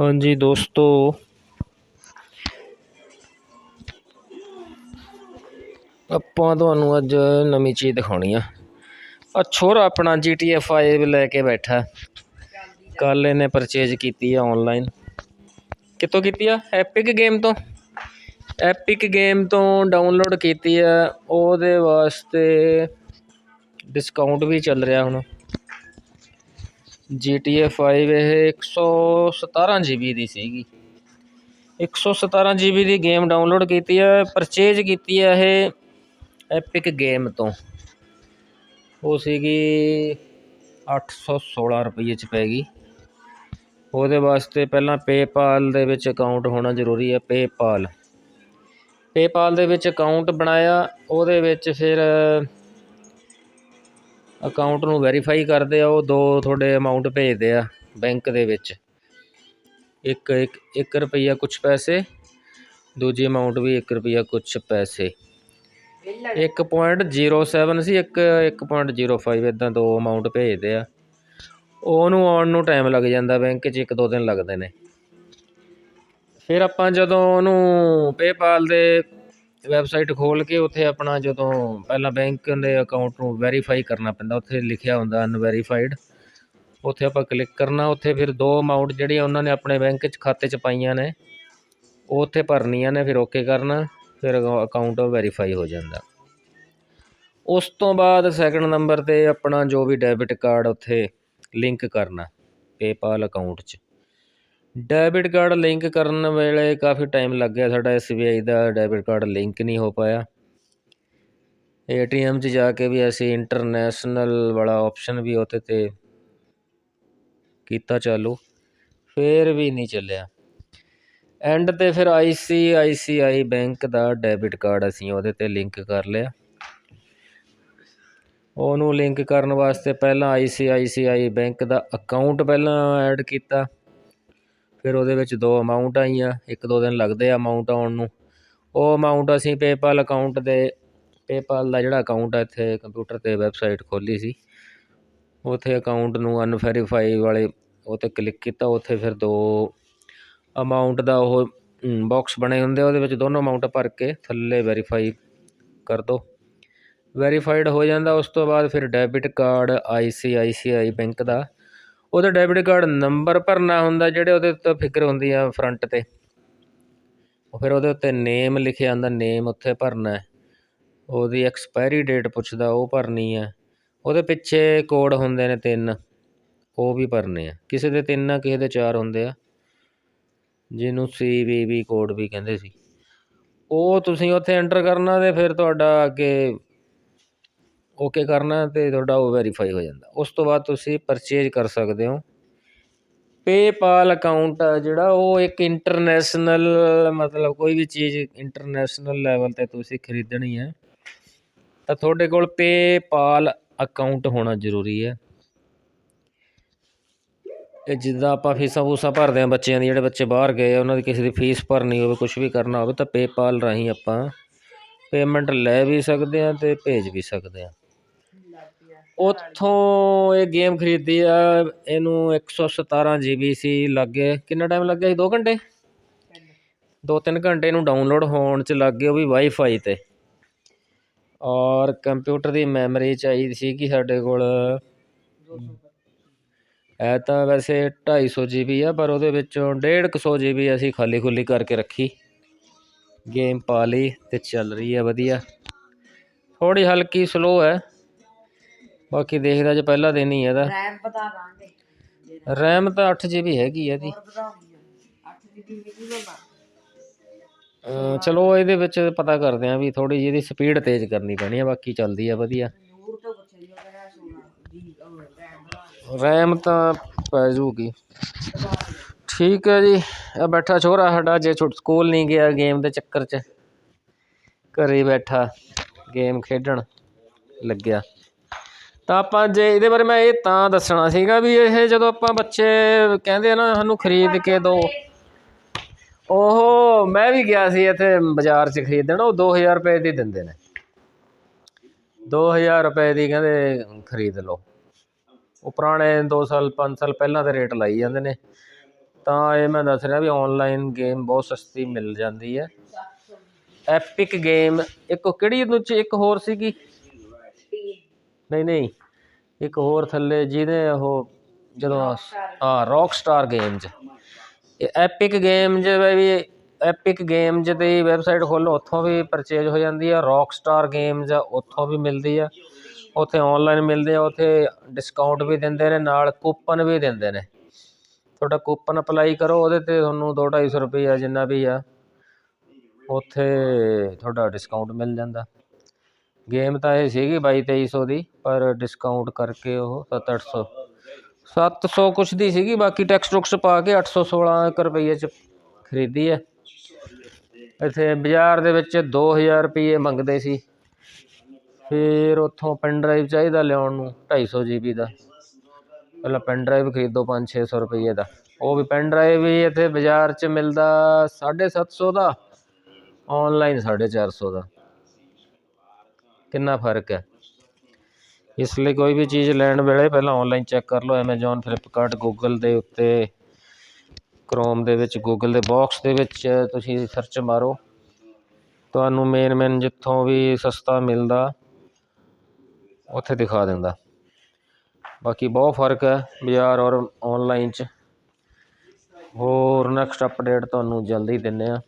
ਹਾਂਜੀ ਦੋਸਤੋ। ਆਪਾਂ ਤੁਹਾਨੂੰ ਅੱਜ ਨਵੀਂ ਚੀਜ਼ ਦਿਖਾਉਣੀ ਆ। ਆ ਛੋਰਾ ਆਪਣਾ GTA 5 ਲੈ ਕੇ ਬੈਠਾ। ਕੱਲ ਇਹਨੇ ਪਰਚੇਜ ਕੀਤੀ ਆ ਆਨਲਾਈਨ ਕਿੱਥੋਂ ਕੀਤੀ ਆ? ਐਪਿਕ ਗੇਮ ਤੋਂ। ਐਪਿਕ ਗੇਮ ਤੋਂ ਡਾਊਨਲੋਡ ਕੀਤੀ ਆ। ਉਹਦੇ ਵਾਸਤੇ ਡਿਸਕਾਊਂਟ ਵੀ ਚੱਲ ਰਿਹਾ ਹੁਣ। ਜੀ ਟੀ ਏ 5 ਇਹ 117 GB ਦੀ ਸੀਗੀ। 117 GB ਦੀ ਗੇਮ ਡਾਊਨਲੋਡ ਕੀਤੀ ਹੈ ਪਰਚੇਜ ਕੀਤੀ ਹੈ ਇਹ ਐਪਿਕ ਗੇਮ ਤੋਂ। ਉਹ ਸੀਗੀ 816 ਰੁਪਏ ਚ ਪੈ ਗਈ। ਉਹਦੇ ਵਾਸਤੇ ਪਹਿਲਾਂ ਪੇਪਾਲ ਦੇ ਵਿੱਚ ਅਕਾਊਂਟ ਹੋਣਾ ਜ਼ਰੂਰੀ ਹੈ ਪੇਪਾਲ ਪੇਪਾਲ ਦੇ ਵਿੱਚ ਅਕਾਊਂਟ ਬਣਾਇਆ, ਉਹਦੇ ਵਿੱਚ ਫਿਰ ਅਕਾਊਂਟ ਨੂੰ ਵੈਰੀਫਾਈ ਕਰਦੇ ਆ, ਉਹ ਦੋ ਤੁਹਾਡੇ ਅਮਾਉਂਟ ਭੇਜਦੇ ਆ ਬੈਂਕ ਦੇ ਵਿੱਚ। ਇੱਕ ਇੱਕ ਇੱਕ ਰੁਪਈਆ ਕੁਛ ਪੈਸੇ, ਦੂਜੀ ਅਮਾਉਂਟ ਵੀ 1 ਰੁਪਈਆ ਕੁਛ ਪੈਸੇ। 1.07 ਸੀ, ਇੱਕ 1.05 ਇਦਾਂ ਦੋ ਅਮਾਉਂਟ ਭੇਜਦੇ ਆ। ਉਹਨੂੰ ਆਉਣ ਨੂੰ ਟਾਈਮ ਲੱਗ ਜਾਂਦਾ ਬੈਂਕ 'ਚ, ਇੱਕ ਦੋ ਦਿਨ ਲੱਗਦੇ ਨੇ। ਫਿਰ ਆਪਾਂ ਜਦੋਂ ਉਹਨੂੰ ਪੇਪਾਲ ਦੇ ਵੈਬਸਾਈਟ ਖੋਲ੍ਹ ਕੇ ਉੱਥੇ ਆਪਣਾ ਜਦੋਂ ਪਹਿਲਾਂ ਬੈਂਕ ਦੇ ਅਕਾਊਂਟ ਨੂੰ ਵੈਰੀਫਾਈ ਕਰਨਾ ਪੈਂਦਾ, ਉੱਥੇ ਲਿਖਿਆ ਹੁੰਦਾ ਅਨਵੈਰੀਫਾਈਡ ਉੱਥੇ ਆਪਾਂ ਕਲਿੱਕ ਕਰਨਾ, ਉੱਥੇ ਫਿਰ ਦੋ ਅਮਾਊਂਟ ਜਿਹੜੀਆਂ ਉਹਨਾਂ ਨੇ ਆਪਣੇ ਬੈਂਕ 'ਚ ਖਾਤੇ 'ਚ ਪਾਈਆਂ ਨੇ, ਉਹ ਉੱਥੇ ਭਰਨੀਆਂ ਨੇ, ਫਿਰ ਓਕੇ ਕਰਨਾ, ਫਿਰ ਅਕਾਊਂਟ ਵੈਰੀਫਾਈ ਹੋ ਜਾਂਦਾ। ਉਸ ਤੋਂ ਬਾਅਦ ਸੈਕੰਡ ਨੰਬਰ ਤੇ ਆਪਣਾ ਜੋ ਵੀ ਡੈਬਿਟ ਕਾਰਡ ਉੱਥੇ ਲਿੰਕ ਕਰਨਾ ਪੇਪਾਲ ਅਕਾਊਂਟ 'ਚ। ਡੈਬਿਟ ਕਾਰਡ ਲਿੰਕ ਕਰਨ ਵੇਲੇ ਕਾਫੀ ਟਾਈਮ ਲੱਗ ਗਿਆ ਸਾਡਾ ਆਈ ਦਾ ਡੈਬਿਟ ਕਾਰਡ ਲਿੰਕ ਨਹੀਂ ਹੋ ਪਾਇਆ। ਏ ਏਟੀਐਮ 'ਚ ਜਾ ਕੇ ਵੀ ਅਸੀਂ ਇੰਟਰਨੈਸ਼ਨਲ ਵਾਲਾ ਆਪਸ਼ਨ ਵੀ ਉਹਦੇ ਤੇ ਕੀਤਾ ਚਾਲੂ, ਫਿਰ ਵੀ ਨਹੀਂ ਚੱਲਿਆ। ਐਂਡ ਤੇ ਫਿਰ I C I C I bank the debit card ਅਸੀਂ ਉਹਦੇ ਤੇ ਲਿੰਕ ਕਰ ਲਿਆ। ਉਹਨੂੰ ਲਿੰਕ ਕਰਨ ਵਾਸਤੇ ਪਹਿਲਾਂ I C I C I bank the account ਪਹਿਲਾਂ ਐਡ ਕੀਤਾ। ਫਿਰ ਉਹਦੇ ਵਿੱਚ ਦੋ ਅਮਾਊਂਟ ਆਈਆਂ, ਇੱਕ ਦੋ ਦਿਨ ਲੱਗਦੇ ਆ ਅਮਾਊਂਟ ਆਉਣ ਨੂੰ। ਉਹ ਅਮਾਊਂਟ ਅਸੀਂ ਪੇਪਾਲ ਅਕਾਊਂਟ ਦੇ ਪੇਪਾਲ ਦਾ ਜਿਹੜਾ ਅਕਾਊਂਟ ਹੈ ਇੱਥੇ ਕੰਪਿਊਟਰ ਤੇ ਵੈਬਸਾਈਟ ਖੋਲ੍ਹੀ ਸੀ। ਉੱਥੇ ਅਕਾਊਂਟ ਨੂੰ ਅਨਵੈਰੀਫਾਈ ਵਾਲੇ ਉਹ 'ਤੇ ਕਲਿੱਕ ਕੀਤਾ, ਉੱਥੇ ਫਿਰ ਦੋ ਅਮਾਊਂਟ ਦਾ ਉਹ ਬਾਕਸ ਬਣੇ ਹੁੰਦੇ ਉਹਦੇ ਵਿੱਚ ਦੋਨੋਂ ਅਮਾਊਂਟ ਭਰ ਕੇ ਥੱਲੇ ਵੈਰੀਫਾਈ ਕਰ ਦਿਉ ਵੈਰੀਫਾਈਡ ਹੋ ਜਾਂਦਾ, ਉਸ ਤੋਂ ਬਾਅਦ ਫਿਰ debit card I C I C I bank ਦਾ ਉਹਦਾ ਡੈਬਿਟ ਕਾਰਡ ਨੰਬਰ ਭਰਨਾ ਹੁੰਦਾ ਜਿਹੜੇ ਉਹਦੇ ਉੱਤੇ ਫਿਕਰ ਹੁੰਦੀ ਆ ਫਰੰਟ ਤੇ। ਉਹ ਫਿਰ ਉਹਦੇ ਉੱਤੇ ਨੇਮ ਲਿਖਿਆ ਹੁੰਦਾ ਨੇਮ ਉੱਥੇ ਭਰਨਾ ਉਹਦੀ ਐਕਸਪਾਇਰੀ ਡੇਟ ਪੁੱਛਦਾ, ਉਹ ਭਰਨੀ ਆ। ਉਹਦੇ ਪਿੱਛੇ ਕੋਡ ਹੁੰਦੇ ਨੇ ਤਿੰਨ, ਉਹ ਵੀ ਭਰਨੇ ਆ। ਕਿਸੇ ਦੇ ਤਿੰਨ ਆ, ਕਿਸੇ ਦੇ ਚਾਰ ਹੁੰਦੇ ਆ। ਜਿਹਨੂੰ ਸੀਵੀਵੀ ਕੋਡ ਵੀ ਕਹਿੰਦੇ ਸੀ। ਉਹ ਤੁਸੀਂ ਉੱਥੇ ਐਂਟਰ ਕਰਨਾ ਅਤੇ ਫਿਰ ਤੁਹਾਡਾ ਅੱਗੇ ਓਕੇ ਕਰਨਾ ਅਤੇ ਤੁਹਾਡਾ ਉਹ ਵੈਰੀਫਾਈ ਹੋ ਜਾਂਦਾ। ਉਸ ਤੋਂ ਬਾਅਦ ਤੁਸੀਂ ਪਰਚੇਜ ਕਰ ਸਕਦੇ ਹੋ। ਪੇਪਾਲ ਅਕਾਊਂਟ ਆ ਜਿਹੜਾ, ਉਹ ਇੱਕ ਇੰਟਰਨੈਸ਼ਨਲ ਮਤਲਬ ਕੋਈ ਵੀ ਚੀਜ਼ ਇੰਟਰਨੈਸ਼ਨਲ ਲੈਵਲ ਤੇ ਤੁਸੀਂ ਖਰੀਦਣੀ ਹੈ, ਤਾਂ ਤੁਹਾਡੇ ਕੋਲ ਪੇਪਾਲ ਅਕਾਊਂਟ ਹੋਣਾ ਜ਼ਰੂਰੀ ਹੈ। ਇਹ ਜਿੱਦਾਂ ਆਪਾਂ ਫੀਸਾਂ ਫੂਸਾਂ ਭਰਦੇ ਆ ਬੱਚਿਆਂ ਦੀ, ਜਿਹੜੇ ਬੱਚੇ ਬਾਹਰ ਗਏ ਉਹਨਾਂ ਦੀ ਕਿਸੇ ਦੀ ਫੀਸ ਭਰਨੀ ਹੋਵੇ ਕੁਝ ਵੀ ਕਰਨਾ ਹੋਵੇ, ਤਾਂ ਪੇਪਾਲ ਰਾਹੀਂ ਆਪਾਂ ਪੇਮੈਂਟ ਲੈ ਵੀ ਸਕਦੇ ਆ ਤੇ ਭੇਜ ਵੀ ਸਕਦੇ ਆ ਉੱਥੋਂ ਇਹ ਗੇਮ ਖਰੀਦੀ ਆ, ਇਹਨੂੰ ਇੱਕ ਸੌ ਸਤਾਰ੍ਹਾਂ ਜੀ ਬੀ ਸੀ, ਲੱਗੇ ਕਿੰਨਾ ਟਾਈਮ ਲੱਗਿਆ ਸੀ? ਦੋ ਘੰਟੇ? 2-3 ਘੰਟੇ ਇਹਨੂੰ ਡਾਊਨਲੋਡ ਹੋਣ ਚ ਲੱਗ ਗਏ ਉਹ ਵੀ ਵਾਈਫਾਈ ਤੇ। ਔਰ ਕੰਪਿਊਟਰ ਦੀ ਮੈਮਰੀ ਚਾਹੀਦੀ ਸੀ ਕਿ ਸਾਡੇ ਕੋਲ ਹੈ ਤਾਂ ਵੈਸੇ 250 GB ਆ, ਪਰ ਉਹਦੇ ਵਿੱਚੋਂ 150 GB ਅਸੀਂ ਖਾਲੀ ਖੁੱਲੀ ਕਰਕੇ ਰੱਖੀ। ਗੇਮ ਪਾ ਲਈ ਤੇ ਚੱਲ ਰਹੀ ਹੈ ਵਧੀਆ। ਥੋੜੀ ਹਲਕੀ ਸਲੋ ਹੈ। ਬਾਕੀ ਦੇਖਦਾ ਜੇ ਪਹਿਲਾ ਦਿਨ ਹੀ ਹੈ ਇਹਦਾ। ਰੈਮ ਬਤਾ ਦਾਂਗੇ। ਰੈਮ ਤਾਂ 8 GB ਹੈਗੀ ਹੈ ਇਹਦੀ। ਹੋਰ ਵਧਾਉਣੀ ਆ। 8 ਜੀਬੀ ਮਿਲੀ ਨਾ ਅਹ ਚਲੋ ਇਹਦੇ ਵਿੱਚ ਪਤਾ ਕਰਦੇ ਆ ਵੀ ਥੋੜੀ ਜਿਹੀ ਇਹਦੀ ਸਪੀਡ ਤੇਜ਼ ਕਰਨੀ ਪੈਣੀ ਆ ਬਾਕੀ ਚੱਲਦੀ ਆ ਵਧੀਆ। ਨੂਰ ਤੋਂ ਪੁੱਛਿਆ ਜੀ ਉਹ ਕਹਿੰਦਾ ਸੋਨਾ। ਜੀ ਉਹ ਰੈਮ ਵਧਾ ਰੈਮ ਤਾਂ ਪੈ ਜੂਗੀ। ਠੀਕ ਹੈ ਜੀ ਆ ਬੈਠਾ ਛੋਰਾ ਸਾਡਾ ਜੇ ਛੁੱਟ ਸਕੂਲ ਨਹੀਂ ਗਿਆ ਗੇਮ ਦੇ ਚੱਕਰ 'ਚ। ਘਰੇ ਬੈਠਾ ਗੇਮ ਖੇਡਣ ਲੱਗਿਆ। ਤਾਂ ਆਪਾਂ ਜੇ ਇਹਦੇ ਬਾਰੇ ਮੈਂ ਇਹ ਤਾਂ ਦੱਸਣਾ ਸੀਗਾ ਵੀ ਇਹ ਜਦੋਂ ਆਪਾਂ ਬੱਚੇ ਕਹਿੰਦੇ ਆ ਨਾ ਸਾਨੂੰ ਖਰੀਦ ਕੇ ਦਿਓ ਉਹ ਮੈਂ ਵੀ ਗਿਆ ਸੀ ਇੱਥੇ ਬਾਜ਼ਾਰ 'ਚ ਖਰੀਦਣ, ਉਹ 2000 ਰੁਪਏ ਦੀ ਦਿੰਦੇ ਨੇ। 2000 ਰੁਪਏ ਦੀ ਕਹਿੰਦੇ ਖਰੀਦ ਲਓ। ਉਹ ਪੁਰਾਣੇ 2 ਸਾਲ 5 ਸਾਲ ਪਹਿਲਾਂ ਦੇ ਰੇਟ ਲਾਈ ਜਾਂਦੇ ਨੇ। ਤਾਂ ਇਹ ਮੈਂ ਦੱਸ ਰਿਹਾ ਵੀ ਆਨਲਾਈਨ ਗੇਮ ਬਹੁਤ ਸਸਤੀ ਮਿਲ ਜਾਂਦੀ ਹੈ। ਐਪਿਕ ਗੇਮ ਇੱਕ ਕਿਹੜੀ ਇਹਦੇ ਇੱਕ ਹੋਰ ਸੀਗੀ? ਨਹੀਂ ਨਹੀਂ। ਇੱਕ ਹੋਰ ਥੱਲੇ ਜਿਹਦੇ ਉਹ ਜਦੋਂ ਹਾਂ ਰੌਕ ਸਟਾਰ ਗੇਮਜ਼ ਇਹ ਐਪਿਕ ਗੇਮਜ਼ ਵੀ ਐਪਿਕ ਗੇਮਜ਼ ਦੀ ਵੈਬਸਾਈਟ ਖੋਲੋ, ਉੱਥੋਂ ਵੀ ਪਰਚੇਜ ਹੋ ਜਾਂਦੀ ਆ। ਰੌਕ ਸਟਾਰ ਗੇਮਜ਼ ਆ ਉੱਥੋਂ ਵੀ ਮਿਲਦੀ ਆ। ਉੱਥੇ ਆਨਲਾਈਨ ਮਿਲਦੇ ਆ, ਉੱਥੇ ਡਿਸਕਾਊਂਟ ਵੀ ਦਿੰਦੇ ਨੇ, ਨਾਲ ਕੂਪਨ ਵੀ ਦਿੰਦੇ ਨੇ। ਤੁਹਾਡਾ ਕੂਪਨ ਅਪਲਾਈ ਕਰੋ, ਉਹਦੇ ਤੇ ਤੁਹਾਨੂੰ 2-250 ਰੁਪਏ ਜਿੰਨਾ ਵੀ ਆ, ਉੱਥੇ ਤੁਹਾਡਾ ਡਿਸਕਾਊਂਟ ਮਿਲ ਜਾਂਦਾ। ਗੇਮ ਤਾਂ ਇਹ ਸੀਗੀ ਬਾਈ ਤੇਈ ਸੌ ਦੀ, ਪਰ ਡਿਸਕਾਊਂਟ ਕਰਕੇ ਉਹ ਸੱਤ ਅੱਠ ਸੌ। ਸੱਤ ਸੌ ਕੁਛ ਦੀ ਸੀਗੀ, ਬਾਕੀ ਟੈਕਸ ਟੁਕਸ ਪਾ ਕੇ 816 ਕੁ ਰੁਪਏ ਚ ਖਰੀਦੀ ਹੈ। ਇੱਥੇ ਬਾਜ਼ਾਰ ਦੇ ਵਿੱਚ 2000 ਰੁਪਏ ਮੰਗਦੇ ਸੀ। ਫਿਰ ਉੱਥੋਂ ਪੈਨ ਡਰਾਈਵ ਚਾਹੀਦਾ ਲਿਆਉਣ ਨੂੰ 250 ਜੀਬੀ ਦਾ। ਪਹਿਲਾਂ ਪੈਨ ਡਰਾਈਵ ਖਰੀਦੋ 5-600 ਰੁਪਏ ਦਾ। ਉਹ ਵੀ ਪੈਨ ਡਰਾਈਵ ਵੀ ਇੱਥੇ ਬਾਜ਼ਾਰ 'ਚ ਮਿਲਦਾ 750 ਦਾ ਆਨਲਾਈਨ 450 ਦਾ। ਕਿੰਨਾ ਫ਼ਰਕ ਹੈ? ਇਸ ਲਈ ਕੋਈ ਵੀ ਚੀਜ਼ ਲੈਣ ਵੇਲੇ ਪਹਿਲਾਂ ਆਨਲਾਈਨ ਚੈੱਕ ਕਰ ਲਓ ਐਮਾਜ਼ੋਨ ਫਲਿੱਪਕਾਰਟ ਗੂਗਲ ਦੇ ਉੱਤੇ, Chrome ਦੇ ਵਿੱਚ ਗੂਗਲ ਦੇ ਬਾਕਸ ਦੇ ਵਿੱਚ ਤੁਸੀਂ ਸਰਚ ਮਾਰੋ। ਤੁਹਾਨੂੰ ਮੇਨ ਮੇਨ ਜਿੱਥੋਂ ਵੀ ਸਸਤਾ ਮਿਲਦਾ, ਉੱਥੇ ਦਿਖਾ ਦਿੰਦਾ। ਬਾਕੀ ਬਹੁਤ ਫ਼ਰਕ ਹੈ ਬਾਜ਼ਾਰ ਔਰ ਆਨਲਾਈਨ 'ਚ। ਹੋਰ ਨੈਕਸਟ ਅਪਡੇਟ ਤੁਹਾਨੂੰ ਜਲਦੀ ਦਿੰਦੇ ਆ।